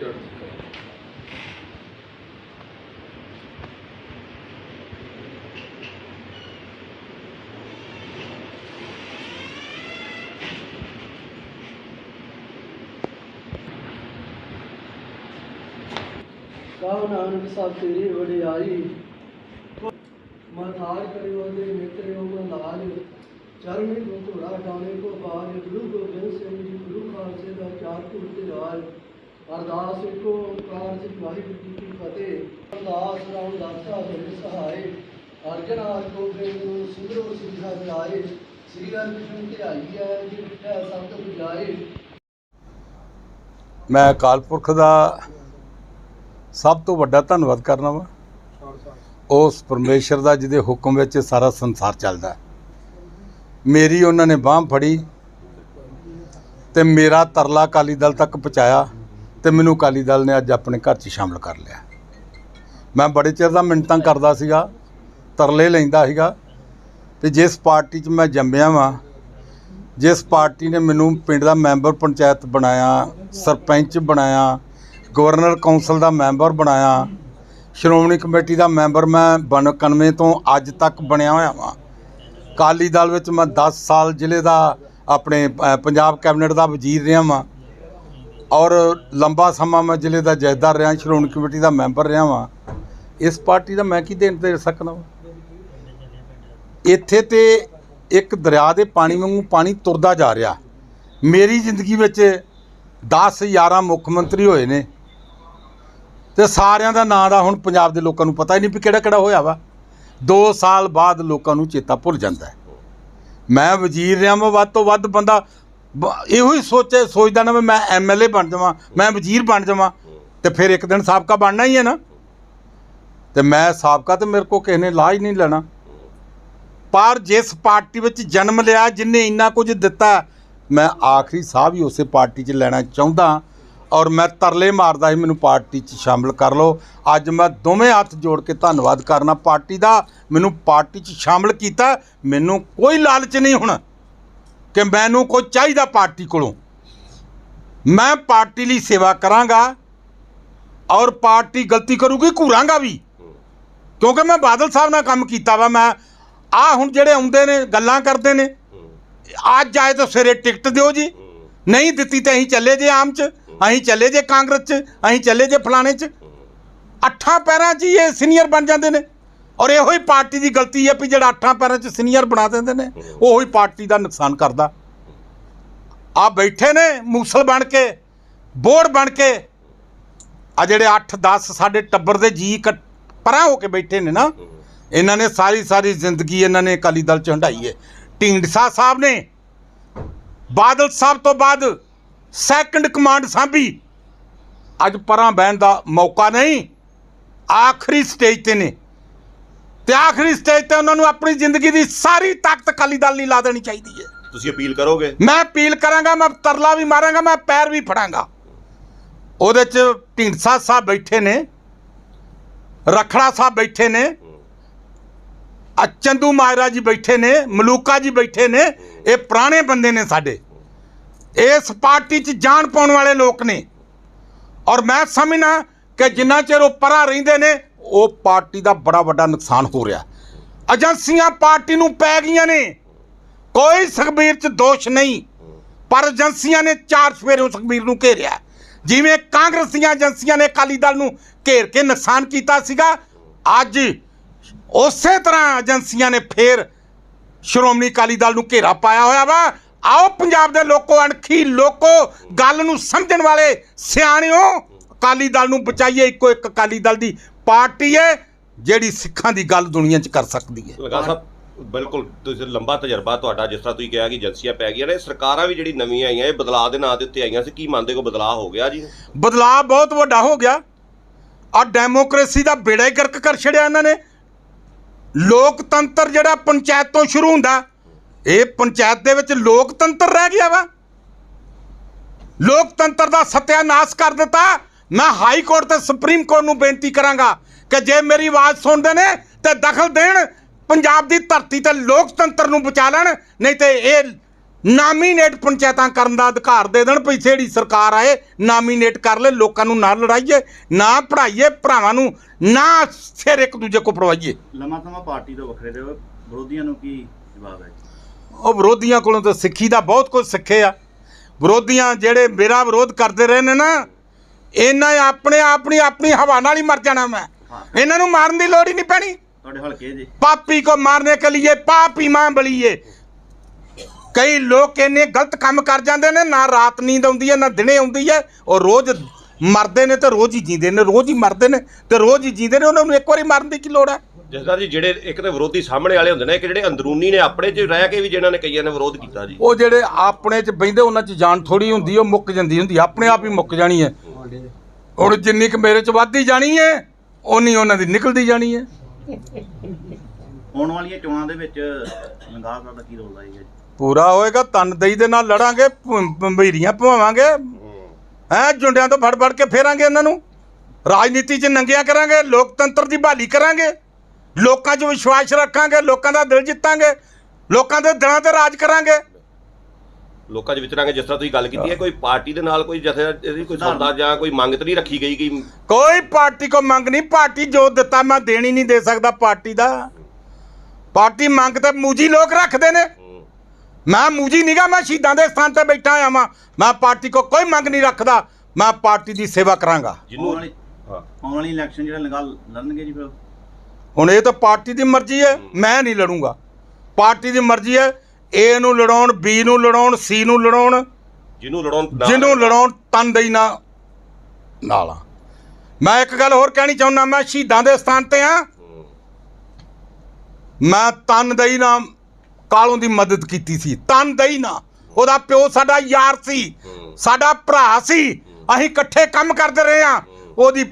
ਚੜ੍ਹਦੀ ਕਲਾ ਕਹੋ ਨਾਨਕ ਸਭ ਤੇਰੀ ਵਡਿਆਈ। ਮਥਾਰ ਕਰਿਓ ਦੇ ਮਿੱਤਰਿਓ ਮਲਾਜ ਚਰਨੀ ਕੋ ਧੁਰਾ ਡਾਲੇ ਕੋ ਬਾਜ ਗੁਰੂ ਗੋਬਿੰਦ ਸਿੰਘ ਜੀ, ਗੁਰੂ ਖਾਲਸੇ ਦਾ ਚਾਰ ਧੁਰ ਤੇ ਰਾਜ ਅਰਦਾਸ ਇੱਕੋ ਓੰਕਾਰ ਵਾਹਿਗੁਰੂ ਜੀ ਕੀ ਫਤਿਹ। ਅਰਦਾਸ ਰਾਮ ਦਾਤਾ ਦੇ ਸਹਾਈ ਅਰਜਨ ਆਜ ਗੋਬਿੰਦ ਨੂੰ ਸਿਧਾ ਜਾਏ। ਸ੍ਰੀ ਹਰਿ ਤੇ ਆਈ ਹੈ, ਜੀ ਮਿੱਠਾ ਸਤ ਬੁਝਾਏ। ਮੈਂ ਅਕਾਲ ਪੁਰਖ ਦਾ ਸਭ ਤੋਂ ਵੱਡਾ ਧੰਨਵਾਦ ਕਰਨਾ ਵਾ। ਉਸ ਪਰਮੇਸ਼ਰ ਦਾ, ਜਿਹਦੇ ਹੁਕਮ ਵਿੱਚ ਸਾਰਾ ਸੰਸਾਰ ਚੱਲਦਾ ਮੇਰੀ ਉਹਨਾਂ ਨੇ ਬਾਹ ਫੜੀ ਤੇ ਮੇਰਾ ਤਰਲਾ ਅਕਾਲੀ ਦਲ ਤੱਕ ਪਹੁੰਚਾਇਆ। ਤੇ ਮੈਨੂੰ ਅਕਾਲੀ ਦਲ ਨੇ ਅੱਜ ਆਪਣੇ ਘਰ 'ਚ ਸ਼ਾਮਲ ਕਰ ਲਿਆ। ਮੈਂ ਬੜੇ ਚਿਰ ਦਾ ਮਿੰਟਾਂ ਕਰਦਾ ਸੀਗਾ, ਤਰਲੇ ਲੈਂਦਾ ਸੀਗਾ ਤੇ ਜਿਸ ਪਾਰਟੀ 'ਚ ਮੈਂ ਜੰਮਿਆ ਵਾਂ, ਜਿਸ ਪਾਰਟੀ ਨੇ ਮੈਨੂੰ ਪਿੰਡ ਦਾ ਮੈਂਬਰ ਪੰਚਾਇਤ ਬਣਾਇਆ, ਸਰਪੰਚ ਬਣਾਇਆ, ਗਵਰਨਰ ਕੌਂਸਲ ਦਾ ਮੈਂਬਰ ਬਣਾਇਆ, ਸ਼੍ਰੋਮਣੀ ਕਮੇਟੀ ਦਾ ਮੈਂਬਰ ਮੈਂ 91 ਤੋਂ ਅੱਜ ਤੱਕ ਬਣਿਆ ਹੋਇਆ ਵਾਂ। ਕਾਲੀ ਦਲ ਵਿੱਚ ਮੈਂ 10 ਸਾਲ ਜ਼ਿਲ੍ਹੇ ਦਾ ਆਪਣੇ ਪੰਜਾਬ ਕੈਬਨਿਟ ਦਾ ਵਜ਼ੀਰ ਰਿਹਾ ਵਾਂ। ਔਰ ਲੰਬਾ ਸਮਾਂ ਮੈਂ ਜ਼ਿਲ੍ਹੇ ਦਾ ਜੈਦਾਰ ਰਿਹਾ, ਸ਼੍ਰੋਮਣੀ ਕਮੇਟੀ ਦਾ ਮੈਂਬਰ ਰਿਹਾ ਵਾਂ। ਇਸ ਪਾਰਟੀ ਦਾ ਮੈਂ ਕੀ ਦੇਣ ਦੇ ਸਕਦਾ ਵਾਂ? ਇੱਥੇ ਤੇ ਇੱਕ ਦਰਿਆ ਦੇ ਪਾਣੀ ਵਾਂਗੂ ਪਾਣੀ ਤੁਰਦਾ ਜਾ ਰਿਹਾ। ਮੇਰੀ ਜ਼ਿੰਦਗੀ ਵਿੱਚ 10 11 ਮੁੱਖ ਮੰਤਰੀ ਹੋਏ ਨੇ। ਤੇ ਸਾਰਿਆਂ ਦਾ ਨਾਂ ਦਾ ਹੁਣ ਪੰਜਾਬ ਦੇ ਲੋਕਾਂ ਨੂੰ ਪਤਾ ਹੀ ਨਹੀਂ ਵੀ ਕਿਹੜਾ ਕਿਹੜਾ ਹੋਇਆ ਵਾ। 2 ਸਾਲ ਬਾਅਦ ਲੋਕਾਂ ਨੂੰ ਚੇਤਾ ਭੁੱਲ ਜਾਂਦਾ ਮੈਂ ਵਜ਼ੀਰ ਰਿਹਾ ਮੈਂ ਵੱਧ ਤੋਂ ਵੱਧ ਬੰਦਾ ਬ- ਇਹੋ ਹੀ ਸੋਚੇ, ਸੋਚਦਾ ਨਾ ਵੀ ਮੈਂ ਐਮਐਲਏ ਬਣ ਜਾਵਾਂ, ਮੈਂ ਵਜ਼ੀਰ ਬਣ ਜਾਵਾਂ, ਤੇ ਫਿਰ ਇੱਕ ਦਿਨ ਸਾਬਕਾ ਬਣਨਾ ਹੀ ਹੈ ਨਾ। ਤੇ ਮੈਂ ਸਾਬਕਾ ਤੇ ਮੇਰੇ ਕੋ ਕਿਸੇ ਨੇ ਲਾਹ ਹੀ ਨਹੀਂ ਲੈਣਾ। ਪਰ ਜਿਸ ਪਾਰਟੀ ਵਿੱਚ ਜਨਮ ਲਿਆ, ਜਿਨੇ ਇੰਨਾ ਕੁਝ ਦਿੱਤਾ, ਮੈਂ ਆਖਰੀ ਸਾਹ ਵੀ ਉਸੇ ਪਾਰਟੀ 'ਚ ਲੈਣਾ ਚਾਹੁੰਦਾ ਹਾਂ। ਔਰ ਮੈਂ ਤਰਲੇ ਮਾਰਦਾ ਸੀ, ਮੈਨੂੰ ਪਾਰਟੀ 'ਚ ਸ਼ਾਮਲ ਕਰ ਲਓ। ਅੱਜ ਮੈਂ ਦੋਵੇਂ ਹੱਥ ਜੋੜ ਕੇ ਧੰਨਵਾਦ ਕਰਨਾ ਪਾਰਟੀ ਦਾ। ਮੈਨੂੰ ਪਾਰਟੀ 'ਚ ਸ਼ਾਮਲ ਕੀਤਾ, ਮੈਨੂੰ ਕੋਈ ਲਾਲਚ ਨਹੀਂ ਹੁਣ। ਕਿ ਮੈਨੂੰ ਕੋਈ ਚਾਹੀਦਾ ਪਾਰਟੀ ਕੋਲੋਂ। ਮੈਂ ਪਾਰਟੀ ਲਈ ਸੇਵਾ ਕਰਾਂਗਾ ਔਰ ਪਾਰਟੀ ਗਲਤੀ ਕਰੂਗੀ, ਘੂਰਾਂਗਾ ਵੀ। ਕਿਉਂਕਿ ਮੈਂ ਬਾਦਲ ਸਾਹਿਬ ਨਾਲ ਕੰਮ ਕੀਤਾ ਵਾ, ਮੈਂ ਆ ਹੁਣ ਜਿਹੜੇ ਆਉਂਦੇ ਨੇ, ਗੱਲਾਂ ਕਰਦੇ ਨੇ, ਅੱਜ ਆਏ ਤਾਂ ਸਵੇਰੇ ਟਿਕਟ ਦਿਓ ਜੀ। ਨਹੀਂ ਦਿੱਤੀ ਤਾਂ ਅਸੀਂ ਚੱਲੇ ਜੇ ਆਮ ਚ, ਅਸੀਂ ਚੱਲੇ ਜੇ ਕਾਂਗਰਸ ਚ, ਅਸੀਂ ਚੱਲੇ ਜੇ ਫਲਾਣੇ ਚ। ਅੱਠਾਂ ਪੈਰਾਂ 'ਚ ਹੀ ਇਹ ਸੀਨੀਅਰ ਬਣ ਜਾਂਦੇ ਨੇ। ਔਰ ਇਹੋ ਹੀ ਪਾਰਟੀ ਦੀ ਗਲਤੀ ਹੈ ਵੀ ਜਿਹੜਾ ਅੱਠਾਂ ਪੈਰਾਂ 'ਚ ਸੀਨੀਅਰ ਬਣਾ ਦਿੰਦੇ ਨੇ ਉਹੋ ਹੀ ਪਾਰਟੀ ਦਾ ਨੁਕਸਾਨ ਕਰਦਾ। ਆ ਬੈਠੇ ਨੇ ਮੂਸਲ ਬਣ ਕੇ ਬੋਰਡ ਬਣ ਕੇ। ਆ ਜਿਹੜੇ 8 10 ਸਾਡੇ ਟੱਬਰ ਦੇ ਜੀ ਪਰਾਂ ਹੋ ਕੇ ਬੈਠੇ ਨੇ ਨਾ ਇਹਨਾਂ ਨੇ ਸਾਰੀ ਸਾਰੀ ਜ਼ਿੰਦਗੀ ਇਹਨਾਂ ਨੇ ਅਕਾਲੀ ਦਲ ਚ ਹੰਡਾਈ ਹੈ ਢੀਂਡਸਾ ਸਾਹਿਬ ਨੇ ਬਾਦਲ ਸਾਹਿਬ ਤੋਂ ਬਾਅਦ ਸੈਕੰਡ ਕਮਾਂਡ ਸਾਂਭੀ। ਅੱਜ ਪਰਾਂ ਬਹਿਣ ਦਾ ਮੌਕਾ ਨਹੀਂ ਆਖਰੀ ਸਟੇਜ ਤੇ ਨੇ। ਤੇ ਆਖਰੀ ਸਟੇਜ ਤੇ ਉਹਨਾਂ ਨੂੰ ਆਪਣੀ ਜ਼ਿੰਦਗੀ ਦੀ ਸਾਰੀ ਤਾਕਤ ਅਕਾਲੀ ਦਲ ਲਈ ਲਾ ਦੇਣੀ ਚਾਹੀਦੀ ਹੈ। ਤੁਸੀਂ ਅਪੀਲ ਕਰੋਗੇ? ਮੈਂ ਅਪੀਲ ਕਰਾਂਗਾ ਮੈਂ ਤਰਲਾ ਵੀ ਮਾਰਾਂਗਾ ਮੈਂ ਪੈਰ ਵੀ ਫੜਾਂਗਾ। ਉਹਦੇ ਚ ਢੀਂਡਸਾ ਸਾਹਿਬ ਬੈਠੇ ਨੇ ਰਖੜਾ ਸਾਹਿਬ ਬੈਠੇ ਨੇ ਚੰਦੂ ਮਾਇਰਾ ਜੀ ਬੈਠੇ ਨੇ ਮਲੂਕਾ ਜੀ ਬੈਠੇ ਨੇ ਇਹ ਪੁਰਾਣੇ ਬੰਦੇ ਨੇ ਸਾਡੇ। ਇਸ ਪਾਰਟੀ 'ਚ ਜਾਨ ਪਾਉਣ ਵਾਲੇ ਲੋਕ ਨੇ। ਔਰ ਮੈਂ ਸਮਝਣਾ ਕਿ ਜਿੰਨਾ ਚਿਰ ਉਹ ਪਰਾਂ ਰਹਿੰਦੇ ਨੇ ਉਹ ਪਾਰਟੀ ਦਾ ਬੜਾ ਵੱਡਾ ਨੁਕਸਾਨ ਹੋ ਰਿਹਾ। ਏਜੰਸੀਆਂ ਪਾਰਟੀ ਨੂੰ ਪੈ ਗਈਆਂ ਨੇ। ਕੋਈ ਸੁਖਬੀਰ 'ਚ ਦੋਸ਼ ਨਹੀਂ। ਪਰ ਏਜੰਸੀਆਂ ਨੇ ਚਾਰ ਸਵੇਰੋਂ ਸੁਖਬੀਰ ਨੂੰ ਘੇਰਿਆ। ਜਿਵੇਂ ਕਾਂਗਰਸ ਦੀਆਂ ਏਜੰਸੀਆਂ ਨੇ ਅਕਾਲੀ ਦਲ ਨੂੰ ਘੇਰ ਕੇ ਨੁਕਸਾਨ ਕੀਤਾ ਸੀਗਾ, ਅੱਜ ਉਸੇ ਤਰ੍ਹਾਂ ਏਜੰਸੀਆਂ ਨੇ ਫੇਰ ਸ਼੍ਰੋਮਣੀ ਅਕਾਲੀ ਦਲ ਨੂੰ ਘੇਰਾ ਪਾਇਆ ਹੋਇਆ ਵਾ। ਆਓ ਪੰਜਾਬ ਦੇ ਲੋਕੋ, ਅਣਖੀ ਲੋਕੋ, ਗੱਲ ਨੂੰ ਸਮਝਣ ਵਾਲੇ ਸਿਆਣਿਓ, ਅਕਾਲੀ ਦਲ ਨੂੰ ਬਚਾਈਏ, ਇੱਕੋ ਇੱਕ ਅਕਾਲੀ ਦਲ ਦੀ ਪਾਰਟੀ ਹੈ ਜਿਹੜੀ ਸਿੱਖਾਂ ਦੀ ਗੱਲ ਦੁਨੀਆ 'ਚ ਕਰ ਸਕਦੀ ਹੈ। ਲਗਾ ਸਾਹਿਬ ਬਿਲਕੁਲ ਤੁਸੀਂ ਲੰਬਾ ਤਜਰਬਾ ਤੁਹਾਡਾ ਜਿਸ ਤਰ੍ਹਾਂ ਤੁਸੀਂ ਕਿਹਾ ਕਿ ਏਜੰਸੀਆਂ ਪੈ ਗਈਆਂ ਨੇ ਸਰਕਾਰਾਂ ਵੀ ਜਿਹੜੀ ਨਵੀਆਂ ਆਈਆਂ ਇਹ ਬਦਲਾਅ ਦੇ ਨਾਂ ਦੇ ਉੱਤੇ ਆਈਆਂ ਸੀ ਕੀ ਮੰਨਦੇ ਕੋ ਬਦਲਾਅ ਹੋ ਗਿਆ ਜੀ? ਬਦਲਾਅ ਬਹੁਤ ਵੱਡਾ ਹੋ ਗਿਆ। ਆ ਡੈਮੋਕ੍ਰੇਸੀ ਦਾ ਬੇੜਾ ਹੀ ਗਰਕ ਕਰ ਛੜਿਆ ਇਹਨਾਂ ਨੇ। ਲੋਕਤੰਤਰ ਜਿਹੜਾ ਪੰਚਾਇਤ ਤੋਂ ਸ਼ੁਰੂ ਹੁੰਦਾ ਇਹ ਪੰਚਾਇਤ ਦੇ ਵਿੱਚ ਲੋਕਤੰਤਰ ਰਹਿ ਗਿਆ ਵਾ। ਲੋਕਤੰਤਰ ਦਾ ਸਤਿਆਨਾਸ਼ ਕਰ ਦਿੱਤਾ। ਮੈਂ ਹਾਈ ਕੋਰਟ ਤੇ ਸੁਪਰੀਮ ਕੋਰਟ ਨੂੰ ਬੇਨਤੀ ਕਰਾਂਗਾ ਕਿ ਜੇ ਮੇਰੀ ਆਵਾਜ਼ ਸੁਣਦੇ ਨੇ ਤੇ ਦਖਲ ਦੇਣ ਪੰਜਾਬ ਦੀ ਧਰਤੀ ਤੇ ਲੋਕਤੰਤਰ ਨੂੰ ਬਚਾ ਲੈਣ ਨਹੀਂ ਤੇ ਇਹ ਨਾਮੀਨੇਟ ਪੰਚਾਇਤਾਂ ਕਰਨ ਦਾ ਅਧਿਕਾਰ ਦੇ ਦੇਣ ਭਈ ਜਿਹੜੀ ਸਰਕਾਰ ਆਏ ਨਾਮੀਨੇਟ ਕਰ ਲੈ ਲੋਕਾਂ ਨੂੰ ਨਾ ਲੜਾਈਏ ਨਾ ਪੜਾਈਏ ਭਰਾਵਾਂ ਨੂੰ ਨਾ ਸਿਰ ਇੱਕ ਦੂਜੇ ਕੋ ਪੜਵਾਈਏ ਲੰਮਾ ਸਮਾਂ ਪਾਰਟੀ ਤੋਂ ਵੱਖਰੇ ਹੋ, ਵਿਰੋਧੀਆਂ ਨੂੰ ਕੀ ਜਵਾਬ ਹੈ ਉਹ ਵਿਰੋਧੀਆਂ ਕੋਲੋਂ ਤਾਂ ਸਿੱਖੀ ਦਾ ਬਹੁਤ ਕੁਝ ਸਿੱਖੇ ਆ। ਵਿਰੋਧੀਆਂ ਜਿਹੜੇ ਮੇਰਾ ਵਿਰੋਧ ਕਰਦੇ ਰਹੇ ਨੇ ਨਾ ਇਹਨਾਂ ਆਪਣੇ ਆਪਣੀ ਆਪਣੀ ਹਵਾ ਨਾਲ ਹੀ ਮਰ ਜਾਣਾ ਮੈਂ। ਇਹਨਾਂ ਨੂੰ ਮਾਰਨ ਦੀ ਲੋੜ ਹੀ ਨਹੀਂ ਪੈਣੀ। ਤੁਹਾਡੇ ਹਲਕੇ ਜੀ। ਪਾਪੀ ਕੋ ਮਾਰਨੇ ਕੇ ਲਈ ਪਾਪੀ ਮਾਂ ਬਲੀਏ। ਕਈ ਲੋਕ ਇਹਨੇ ਗਲਤ ਕੰਮ ਕਰ ਜਾਂਦੇ ਨੇ ਨਾ ਰਾਤ ਨੀਂਦ ਆਉਂਦੀ ਹੈ ਨਾ ਦਿਨੇ ਆਉਂਦੀ ਹੈ। ਉਹ ਰੋਜ਼ ਮਰਦੇ ਨੇ ਤੇ ਰੋਜ਼ ਹੀ ਜੀਂਦੇ ਨੇ ਰੋਜ਼ ਹੀ ਮਰਦੇ ਨੇ ਤੇ ਰੋਜ਼ ਹੀ ਜੀਂਦੇ ਨੇ ਉਹਨਾਂ ਨੂੰ ਇੱਕ ਵਾਰੀ ਮਾਰਨ ਦੀ ਕੀ ਲੋੜ ਹੈ? ਜਸਦਾਰ ਜੀ ਜਿਹੜੇ ਇੱਕ ਤਾਂ ਵਿਰੋਧੀ ਸਾਹਮਣੇ ਵਾਲੇ ਹੁੰਦੇ ਨੇ ਇੱਕ ਜਿਹੜੇ ਅੰਦਰੂਨੀ ਨੇ ਆਪਣੇ 'ਚ ਰਹਿ ਕੇ ਵੀ ਜਿਹਨਾਂ ਨੇ ਕਈਆਂ ਨੇ ਵਿਰੋਧ ਕੀਤਾ ਜੀ। ਉਹ ਜਿਹੜੇ ਆਪਣੇ ਚ ਬੈਂਦੇ ਉਹਨਾਂ ਚ ਜਾਨ ਥੋੜੀ ਹੁੰਦੀ ਉਹ ਮੁੱਕ ਜਾਂਦੀ ਹੁੰਦੀ ਆਪਣੇ ਆਪ ਹੀ ਮੁੱਕ ਜਾਣੀ ਹੈ। ਹੁਣ ਜਿੰਨੀ ਕੁ ਮੇਰੇ ਚ ਵੱਧਦੀ ਜਾਣੀ ਹੈ ਓਨੀ ਉਹਨਾਂ ਦੀ ਨਿਕਲਦੀ ਜਾਣੀ ਹੈ। ਆਉਣ ਵਾਲੀਆਂ ਚੋਣਾਂ ਦੇ ਵਿੱਚ ਲੰਗਾਹ ਦਾ ਕੀ ਰੋਲ ਆਏਗਾ ਜੀ? ਪੂਰਾ ਹੋਏਗਾ ਤਨ ਦਈ ਦੇ ਨਾਲ ਲੜਾਂਗੇ ਭੰਬੀਰੀਆਂ ਭਵਾਵਾਂਗੇ ਹੈਂ ਜੁੰਡਿਆਂ ਤੋਂ ਫੜ ਫੜ ਕੇ ਫੇਰਾਂਗੇ ਇਹਨਾਂ ਨੂੰ। ਰਾਜਨੀਤੀ 'ਚ ਨੰਗਿਆ ਕਰਾਂਗੇ ਲੋਕਤੰਤਰ ਦੀ ਬਹਾਲੀ ਕਰਾਂਗੇ। ਲੋਕਾਂ 'ਚ ਵਿਸ਼ਵਾਸ ਰੱਖਾਂਗੇ ਲੋਕਾਂ ਦਾ ਦਿਲ ਜਿੱਤਾਂਗੇ ਲੋਕਾਂ ਦੇ ਦਿਲਾਂ ਤੇ ਰਾਜ ਕਰਾਂਗੇ। ਲੋਕਾਂ 'ਚ ਵਿਚਰਾਂਗੇ ਜਿਸ ਤਰ੍ਹਾਂ ਤੁਸੀਂ ਗੱਲ ਕੀਤੀ ਹੈ ਕੋਈ ਪਾਰਟੀ ਦੇ ਨਾਲ ਕੋਈ ਜਥੇ ਇਹਦੀ ਕੋਈ ਸੌਦਾ ਜਾਂ ਕੋਈ ਮੰਗ ਤਾਂ ਨਹੀਂ ਰੱਖੀ ਗਈ ਕਿ ਕੋਈ ਪਾਰਟੀ ਕੋ ਮੰਗ ਨਹੀਂ ਪਾਰਟੀ ਜੋ ਦਿੱਤਾ ਮੈਂ ਦੇਣੀ ਨਹੀਂ ਦੇ ਸਕਦਾ ਪਾਰਟੀ ਦਾ। ਪਾਰਟੀ ਮੰਗ ਤੇ ਮੂਜੀ ਲੋਕ ਰੱਖਦੇ ਨੇ। ਮੈਂ ਮੂਜੀ ਨਿਗਾ ਮੈਂ ਸ਼ਹੀਦਾਂ ਦੇ ਸਥਾਨ ਤੇ ਬੈਠਾ ਆ ਵਾਂ। ਮੈਂ ਪਾਰਟੀ ਕੋ ਕੋਈ ਮੰਗ ਨਹੀਂ ਰੱਖਦਾ ਮੈਂ ਪਾਰਟੀ ਦੀ ਸੇਵਾ ਕਰਾਂਗਾ। ਆਉਣ ਜਿਹਨੂੰ ਆਉਣ ਵਾਲੀ ਇਲੈਕਸ਼ਨ ਜਿਹੜਾ ਲੜਨਗੇ ਜੀ ਫਿਰ ਹੁਣ ਇਹ ਤਾਂ ਪਾਰਟੀ ਦੀ ਮਰਜ਼ੀ ਹੈ ਮੈਂ ਨਹੀਂ ਲੜੂੰਗਾ। ਪਾਰਟੀ ਦੀ ਮਰਜ਼ੀ ਹੈ ਏ ਨੂੰ ਲੜਾਉਣ ਬੀ ਨੂੰ ਲੜਾਉਣ ਸੀ ਨੂੰ ਲੜਾਉਣ। ਜਿਹਨੂੰ ਲੜਾਉਣ ਜਿਹਨੂੰ ਲੜਾਉਣ ਤਨਦੇਈ ਨਾ ਨਾਲਾ ਮੈਂ ਇੱਕ ਗੱਲ ਹੋਰ ਕਹਿਣੀ ਚਾਹੁੰਦਾ ਮੈਂ ਸ਼ਹੀਦਾਂ ਦੇ ਸਥਾਨ ਤੇ ਆ। ਮੈਂ ਤਨਦੇਈ ਨਾ ਕਾਲੋਂ ਦੀ ਮਦਦ ਕੀਤੀ ਸੀ? ਤਨਦੇਈ ਨਾ। ਉਹਦਾ ਪਿਓ ਸਾਡਾ ਯਾਰ ਸੀ। ਸਾਡਾ ਭਰਾ ਸੀ। ਅਸੀਂ ਇਕੱਠੇ ਕੰਮ ਕਰਦੇ ਰਹੇ ਆ। ਉਹਦੀ